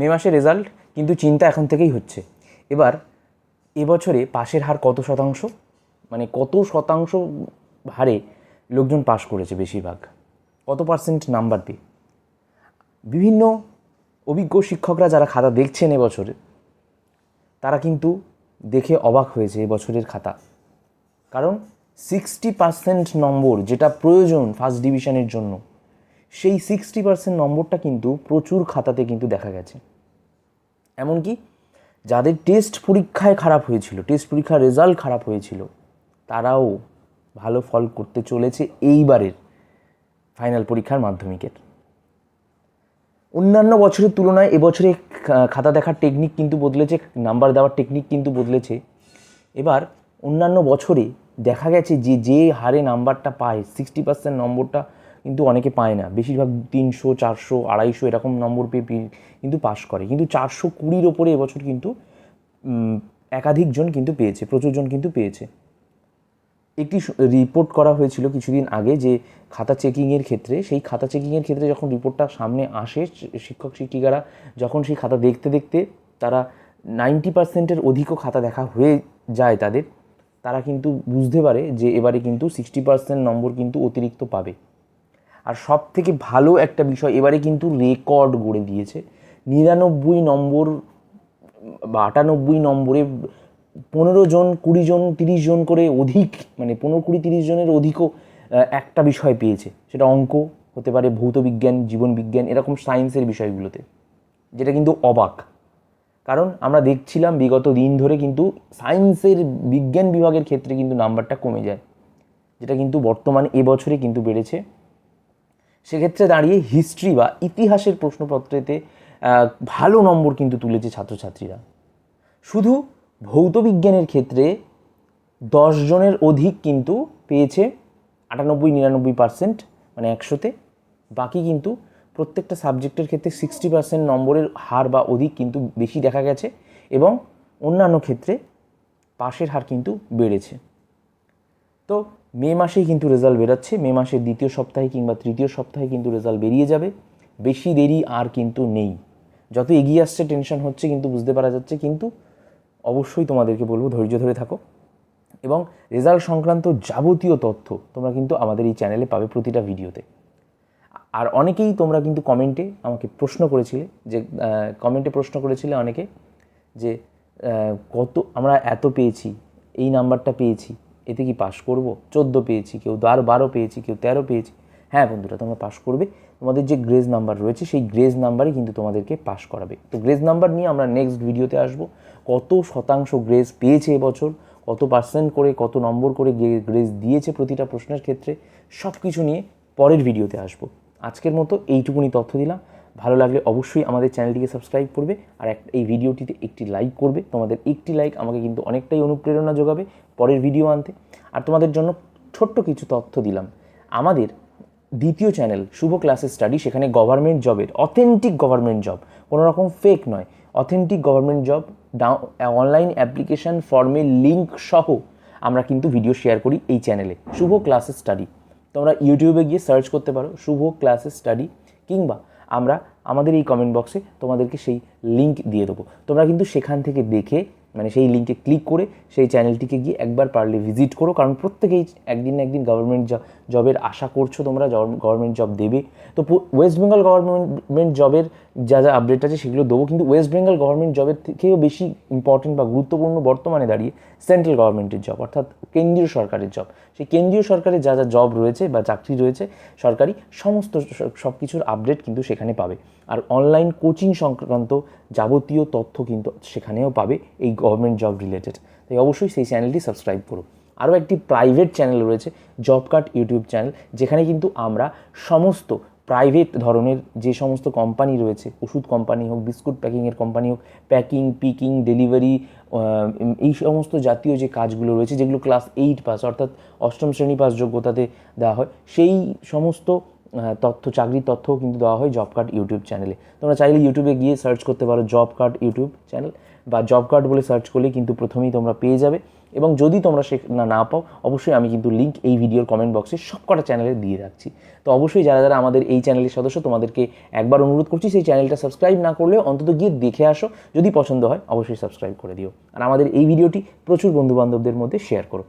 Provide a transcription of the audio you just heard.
মে মাসের রেজাল্ট কিন্তু চিন্তা এখন থেকেই হচ্ছে। এবার এবছরে পাশের হার কত শতাংশ? মানে কত শতাংশ হারে লোকজন পাশ করেছে বেশিরভাগ? কত পার্সেন্ট নাম্বার পেয়ে বিভিন্ন অভিজ্ঞ শিক্ষকরা যারা খাতা দেখছেন এবছরে তারা কিন্তু দেখে অবাক হয়েছে এবছরের খাতা। কারণ সিক্সটি পার্সেন্ট নম্বর যেটা প্রয়োজন ফার্স্ট ডিভিশনের জন্য সেই সিক্সটি পার্সেন্ট নম্বরটা কিন্তু প্রচুর খাতাতে কিন্তু দেখা গেছে। এমনকি যাদের টেস্ট পরীক্ষায় খারাপ হয়েছিল টেস্ট পরীক্ষার রেজাল্ট খারাপ হয়েছিল, তারাও ভালো ফল করতে চলেছে এইবারের ফাইনাল পরীক্ষার মাধ্যমিকের। অন্যান্য বছরের তুলনায় এবছরে খাতা দেখার টেকনিক কিন্তু বদলেছে নাম্বার দেওয়ার টেকনিক কিন্তু বদলেছে। এবার অন্যান্য বছরে দেখা গেছে যে যে হারে নাম্বারটা পায় সিক্সটি পার্সেন্ট নম্বরটা কিন্তু অনেকে পায় না। বেশিরভাগ তিনশো চারশো আড়াইশো এরকম নম্বর পেয়ে কিন্তু পাশ করে। কিন্তু চারশো কুড়ির ওপরে এবছর কিন্তু উম, একাধিক জন কিন্তু পেয়েছে প্রচুর জন কিন্তু পেয়েছে। একটি রিপোর্ট করা হয়েছিল কিছুদিন আগে যে খাতা চেকিংয়ের ক্ষেত্রে সেই খাতা চেকিংয়ের ক্ষেত্রে যখন রিপোর্টটা সামনে আসে শিক্ষক শিক্ষিকারা যখন সেই খাতা দেখতে দেখতে তারা নাইনটি পার্সেন্টের অধিকও খাতা দেখা হয়ে যায় তাদের তারা কিন্তু বুঝতে পারে যে এবারে কিন্তু সিক্সটি পার্সেন্ট নম্বর কিন্তু অতিরিক্ত পাবে। আর সব থেকে ভালো একটা বিষয়, এবারে কিন্তু রেকর্ড গড়ে দিয়েছে। নিরানব্বই নম্বর বা আটানব্বই নম্বরে পনেরো জন, কুড়ি জন, তিরিশ জন করে অধিক মানে পনেরো, কুড়ি, তিরিশ জনের অধিকও একটা বিষয় পেয়েছে। সেটা অঙ্ক, হতে পারে ভৌত বিজ্ঞান, জীবন বিজ্ঞান, এরকম সায়েন্সের বিষয়গুলোতে, যেটা কিন্তু অবাক। কারণ আমরা দেখছিলাম বিগত দিন ধরে কিন্তু সায়েন্সের বিজ্ঞান বিভাগের ক্ষেত্রে কিন্তু নাম্বারটা কমে যায়, যেটা কিন্তু বর্তমানে এবছরে কিন্তু বেড়েছে। সেক্ষেত্রে দাঁড়িয়ে হিস্ট্রি বা ইতিহাসের প্রশ্নপত্রেতে ভালো নম্বর কিন্তু তুলেছে ছাত্রছাত্রীরা। শুধু ভৌত বিজ্ঞানের ক্ষেত্রে জনের অধিক কিন্তু পেয়েছে আটানব্বই, নিরানব্বই পার্সেন্ট মানে একশোতে। বাকি কিন্তু প্রত্যেকটা সাবজেক্টের ক্ষেত্রে সিক্সটি পার্সেন্ট নম্বরের হার বা অধিক কিন্তু বেশি দেখা গেছে এবং অন্যান্য ক্ষেত্রে পাশের হার কিন্তু বেড়েছে। তো মে মাসেই কিন্তু রেজাল্ট বেরোচ্ছে। মে মাসের দ্বিতীয় সপ্তাহে কিংবা তৃতীয় সপ্তাহে কিন্তু রেজাল্ট বেরিয়ে যাবে। বেশি দেরি আর কিন্তু নেই। যত এগিয়ে আসছে টেনশন হচ্ছে কিন্তু বুঝতে পারা যাচ্ছে, কিন্তু অবশ্যই তোমাদেরকে বলব, ধৈর্য ধরে থাকো। এবং রেজাল্ট সংক্রান্ত যাবতীয় তথ্য তোমরা কিন্তু আমাদের এই চ্যানেলে পাবে প্রতিটা ভিডিওতে। আর অনেকেই তোমরা কিন্তু কমেন্টে আমাকে প্রশ্ন করেছিলে, যে কমেন্টে প্রশ্ন করেছিলে অনেকে, যে কত আমরা এত পেয়েছি, এই নাম্বারটা পেয়েছি। এতে কি পাশ করব? চোদ্দ পেয়েছি, কেউ আর বারো পেয়েছি, কেউ তেরো পেয়েছি। হ্যাঁ বন্ধুরা, তোমরা পাশ করবে। তোমাদের যে গ্রেজ নাম্বার রয়েছে, সেই গ্রেজ নাম্বারই কিন্তু তোমাদেরকে পাশ করাবে। তো গ্রেজ নাম্বার নিয়ে আমরা নেক্সট ভিডিওতে আসব। কত শতাংশ গ্রেজ পেয়েছে এবছর, কত পার্সেন্ট করে, কত নম্বর করে গ্রেজ দিয়েছে প্রতিটা প্রশ্নের ক্ষেত্রে সব কিছু নিয়ে পরের ভিডিওতে আসব। আজকের মতো এইটুকুনি তথ্য দিলাম। ভালো লাগলে অবশ্যই আমাদের চ্যানেলটিকে সাবস্ক্রাইব করবে, আর এই ভিডিওটিতে একটি লাইক করবে। তোমাদের একটি লাইক আমাকে কিন্তু অনেকটাই অনুপ্রেরণা যোগাবে। পরের ভিডিও আনতে। আর তোমাদের জন্য ছোট্ট কিছু তথ্য দিলাম। আমাদের দ্বিতীয় চ্যানেল শুভ ক্লাসেস স্টাডি সেখানে গভর্নমেন্ট জবের অথেন্টিক গভর্নমেন্ট জব কোনো রকম ফেক নয়। Authentic government job online application ফর্মের লিঙ্ক সহ আমরা কিন্তু ভিডিও শেয়ার করি এই চ্যানেলে শুভ ক্লাসেস স্টাডি তোমরা ইউটিউবে গিয়ে সার্চ করতে পারো, শুভ ক্লাসেস স্টাডি কিংবা আমরা, আমাদের এই কমেন্ট বক্সে তোমাদেরকে সেই লিঙ্ক দিয়ে দেবো। তোমরা কিন্তু সেখান থেকে দেখে মানে সেই লিঙ্কে ক্লিক করে সেই চ্যানেলটিকে গিয়ে একবার পারলে ভিজিট করো। কারণ প্রত্যেকেই একদিন না একদিন গভর্নমেন্ট জবের আশা করছ তোমরা গভর্নমেন্ট জব দেবে। তো ওয়েস্ট বেঙ্গল গভর্নমেন্ট জবের যা যা আপডেট আছে সেগুলো দেবো। কিন্তু ওয়েস্ট বেঙ্গল গভর্নমেন্ট জবের থেকেও বেশি ইম্পর্টেন্ট বা গুরুত্বপূর্ণ বর্তমানে দাঁড়িয়ে সেন্ট্রাল গভর্নমেন্টের জব অর্থাৎ কেন্দ্রীয় সরকারের জব সেই কেন্দ্রীয় সরকারের যা যা জব রয়েছে বা চাকরি রয়েছে সরকারি, সমস্ত সব কিছুর আপডেট কিন্তু সেখানে পাবে। আর অনলাইন কোচিং সংক্রান্ত যাবতীয় তথ্য কিন্তু সেখানেও পাবে এই গভর্নমেন্ট জব রিলেটেড তাই অবশ্যই সেই চ্যানেলটি সাবস্ক্রাইব করো। আরও একটি প্রাইভেট চ্যানেল রয়েছে জব কার্ড ইউটিউব চ্যানেল যেখানে কিন্তু আমরা সমস্ত প্রাইভেট ধরনের যে সমস্ত কোম্পানি রয়েছে, ওষুধ কোম্পানি হোক, বিস্কুট প্যাকিংয়ের কোম্পানি হোক প্যাকিং পিকিং ডেলিভারি এই সমস্ত জাতীয় যে কাজগুলো রয়েছে, যেগুলো ক্লাস এইট পাস অর্থাৎ অষ্টম শ্রেণি পাস যোগ্যতাতে দেওয়া হয়, সেই সমস্ত তথ্য, চাকরির তথ্যও কিন্তু দেওয়া হয় জব কার্ড ইউটিউব চ্যানেলে। তোমরা চাইলে ইউটিউবে গিয়ে সার্চ করতে পারো জব কার্ড ইউটিউব চ্যানেল বা জব কার্ড বলে সার্চ করলে কিন্তু প্রথমেই তোমরা পেয়ে যাবে। এবং যদি তোমরা সে না না পাও, অবশ্যই আমি কিন্তু লিঙ্ক এই ভিডিওর কমেন্ট বক্সে সব কটা চ্যানেলে দিয়ে রাখছি। তো অবশ্যই যারা যারা আমাদের এই চ্যানেলের সদস্য, তোমাদেরকে একবার অনুরোধ করছি সেই চ্যানেলটা সাবস্ক্রাইব না করলেও অন্তত গিয়ে দেখে আসো। যদি পছন্দ হয়, অবশ্যই সাবস্ক্রাইব করে দিও। আর আমাদের এই ভিডিওটি প্রচুর বন্ধুবান্ধবদের মধ্যে শেয়ার করো।